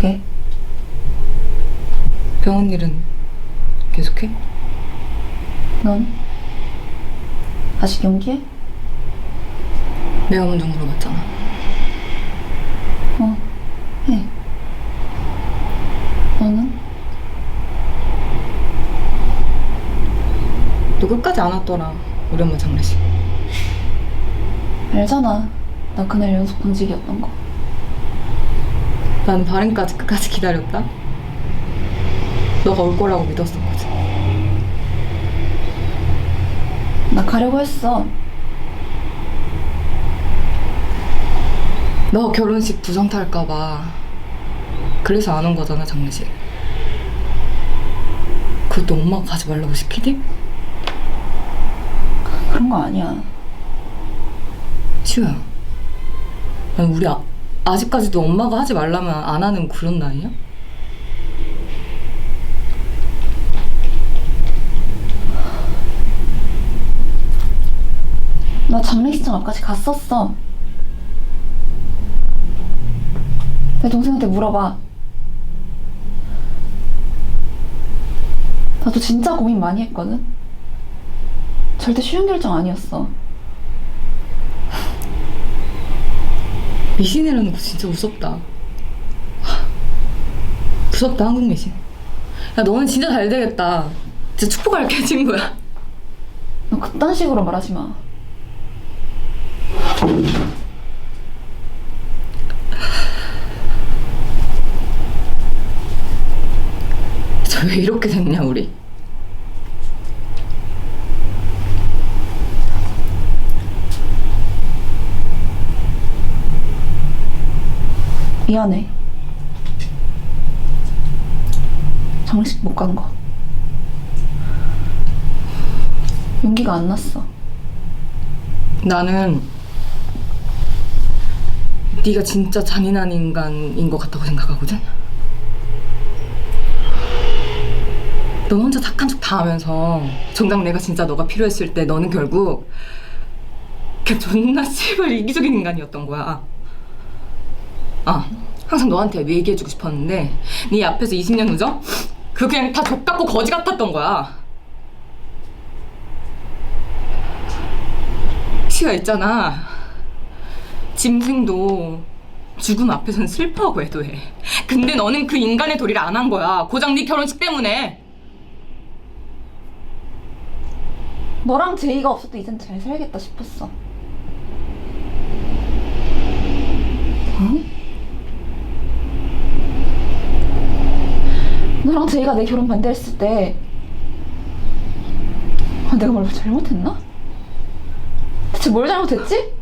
그게 병원 일은 계속해? 넌 아직 연기해? 내가 먼저 물어봤잖아. 어, 해. 너는? 너 끝까지 안 왔더라. 우리 엄마 장례식. 알잖아. 나 그날 연속 공직이었던 거. 나는 발행까지 끝까지 기다렸다. 너가 올 거라고 믿었었거든. 나 가려고 했어. 너 결혼식 부정 탈까봐. 그래서 안 온 거잖아, 장례식. 그것도 엄마가 가지 말라고 시키디? 그런 거 아니야. 시우야. 아니, 우리 아, 아직까지도 엄마가 하지 말라면 안 하는 그런 나이야? 나 장례식장 앞까지 갔었어. 내 동생한테 물어봐. 나도 진짜 고민 많이 했거든. 절대 쉬운 결정 아니었어. 미신이라는 거 진짜 무섭다. 하, 무섭다, 한국 미신. 야, 너는 진짜 잘 되겠다. 진짜 축복할 게 친구야. 너 그딴 식으로 말하지 마. 저 왜 이렇게 됐냐, 우리? 미안해. 장례식 못 간 거. 용기가 안 났어. 나는 네가 진짜 잔인한 인간인 것 같다고 생각하거든. 넌 혼자 착한 척 다 하면서 정작 내가 진짜 너가 필요했을 때 너는 결국 걔 존나 씨발 이기적인 인간이었던 거야. 아, 항상 너한테 얘기해주고 싶었는데 네 앞에서 20년 후죠? 그 그냥 다 족같고 거지 같았던 거야. 시가 있잖아. 짐승도 죽음 앞에선 슬퍼하고 애도해. 근데 너는 그 인간의 도리를 안 한 거야. 고작 네 결혼식 때문에. 너랑 제이가 없어도 이젠 잘 살겠다 싶었어. 너랑 제이가 내 결혼 반대했을 때 아, 내가 뭘 잘못했나? 대체 뭘 잘못했지?